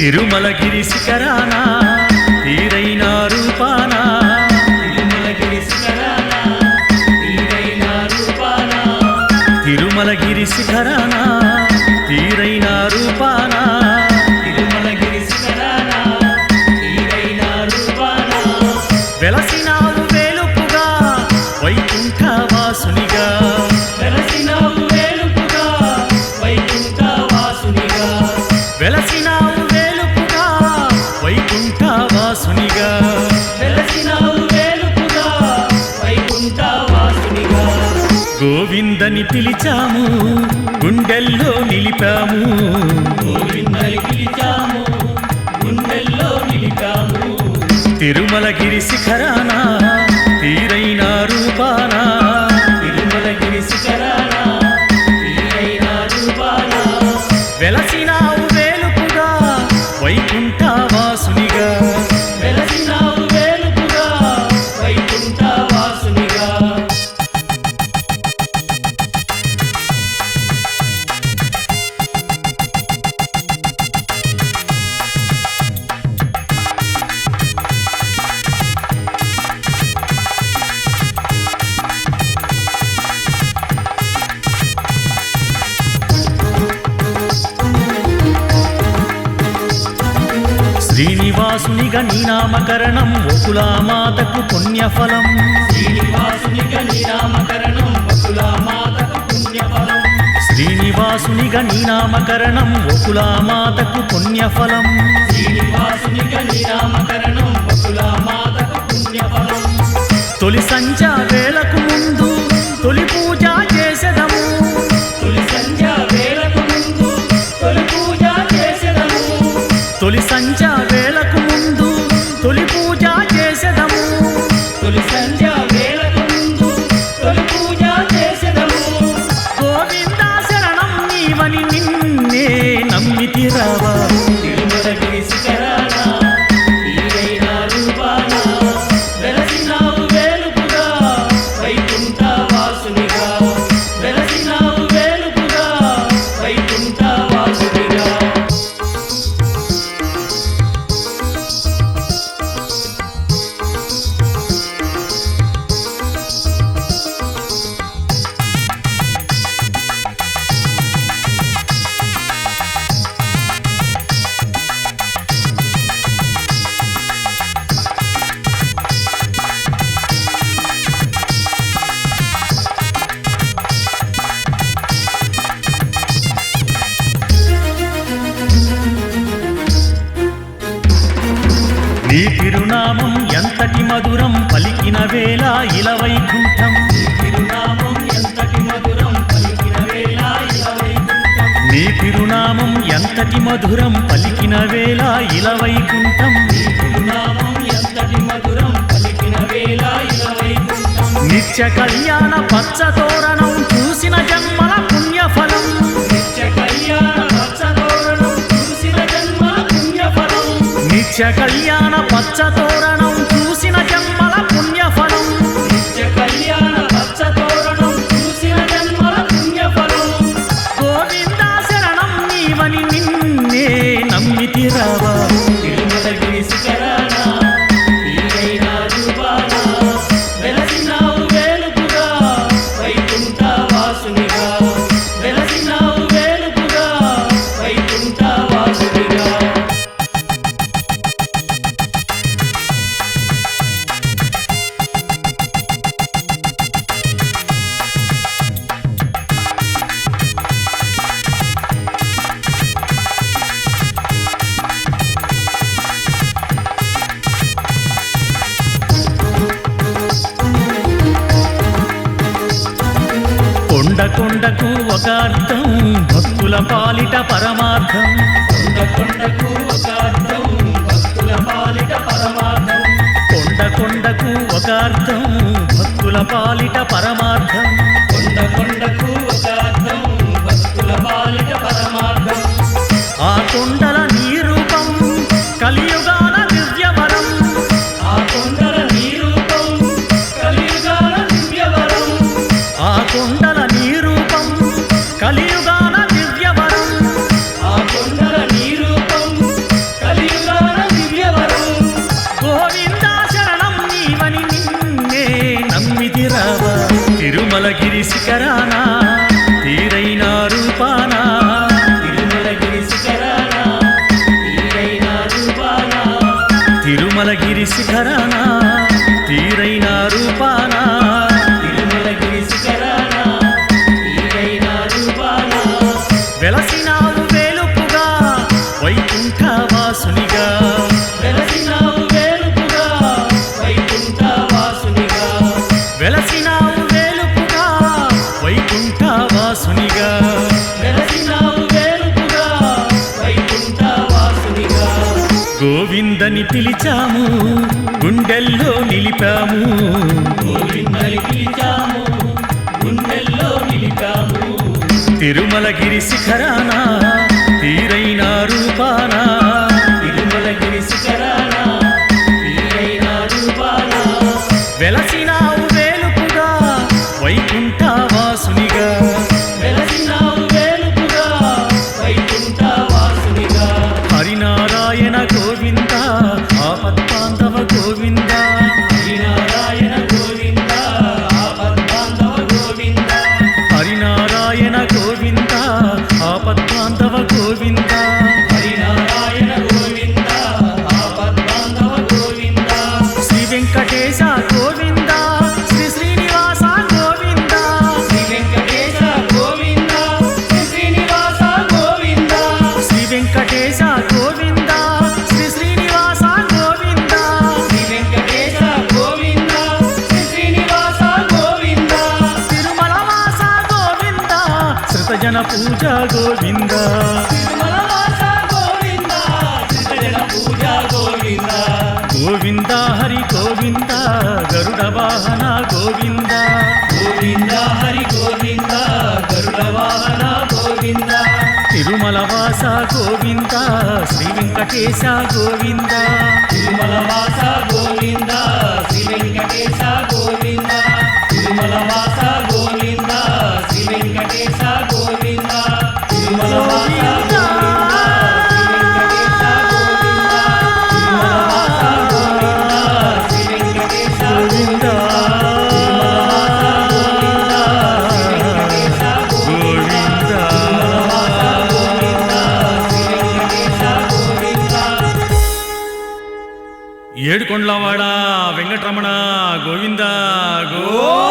తిరుమలగిరి శిఖరాన? తీరైన రూపాన? తిరుమలగిరి శిఖరాన? తీరైన రూపాన? తిరుమలగిరి శిఖరాన? తీరైన రూపానా? పిలిచాము గుండెల్లో నిలిపాము. గోవిందని పిలిచాము గుండెల్లో నిలిపాము తిరుమలగిరి శిఖరానా శ్రీనివాసునిగా నీ నామకరణం ఒకులామాతకు పుణ్యఫలం. శ్రీనివాసునిగా నీ నామకరణం మాతకు పుణ్యఫలం. శ్రీనివాసునిగా నీ నామకరణం ఒకులామాతకు పుణ్యఫలం. శ్రీనివాసునిగా నీ నామకరణం మాతకు పుణ్యఫలం. తొలి సంధ్య తిరునామం ఎంతటి మధురం పలికిన వేళ ఇలవైకుంఠం తిరునామం ఎంతటి మధురం పలికిన వేళ ఇలవైకుంఠం నీ తిరునామం ఎంతటి మధురం పలికిన వేళ ఇలవైకుంఠం తిరునామం ఎంతటి మధురం పలికిన వేళ ఇలవైకుంఠం నిత్య కళ్యాణ పచ్చ తోరణ నిత్య కళ్యాణ పచ్చ తోరణం చూసిన జన్మ కొండకు ఒక అర్థం భక్తుల పాలిట పరమార్థం. కొండ కొండకు ఒక అర్థం భక్తుల పాలిట పరమార్థం. కొండ కొండకు ఒక అర్థం భక్తుల పాలిట పరమార్థం. కొండ కొండకు ఒక అర్థం భక్తుల పాలిట పరమార్థం. ఆ కొండ కమలగిరి శిఖరానా? తీరైనా పిలిచాము గుండెల్లో నిలిపాము. గోవిందని పిలిచాము గుండెల్లో నిలిపాము తిరుమలగిరి శిఖరాన తీరైన రూపాన తిరుమలగిరి శిఖరాన తీరైన రూపాన? వెలసి పూజ గోవింద గోవింద గోవింద హరి గోవింద గరుడ వాహన గోవింద. గోవింద హరి గోవింద గరుడ వాహన గోవింద. తిరుమల వాస గోవింద శ్రీ వెంకటేశ గోవింద. తిరుమల వాస గోవింద శ్రీ వెంకటేశ గోవింద. తిరుమల వాస ఏడుకొండలవాడ వెంకటరమణ గోవింద గోవింద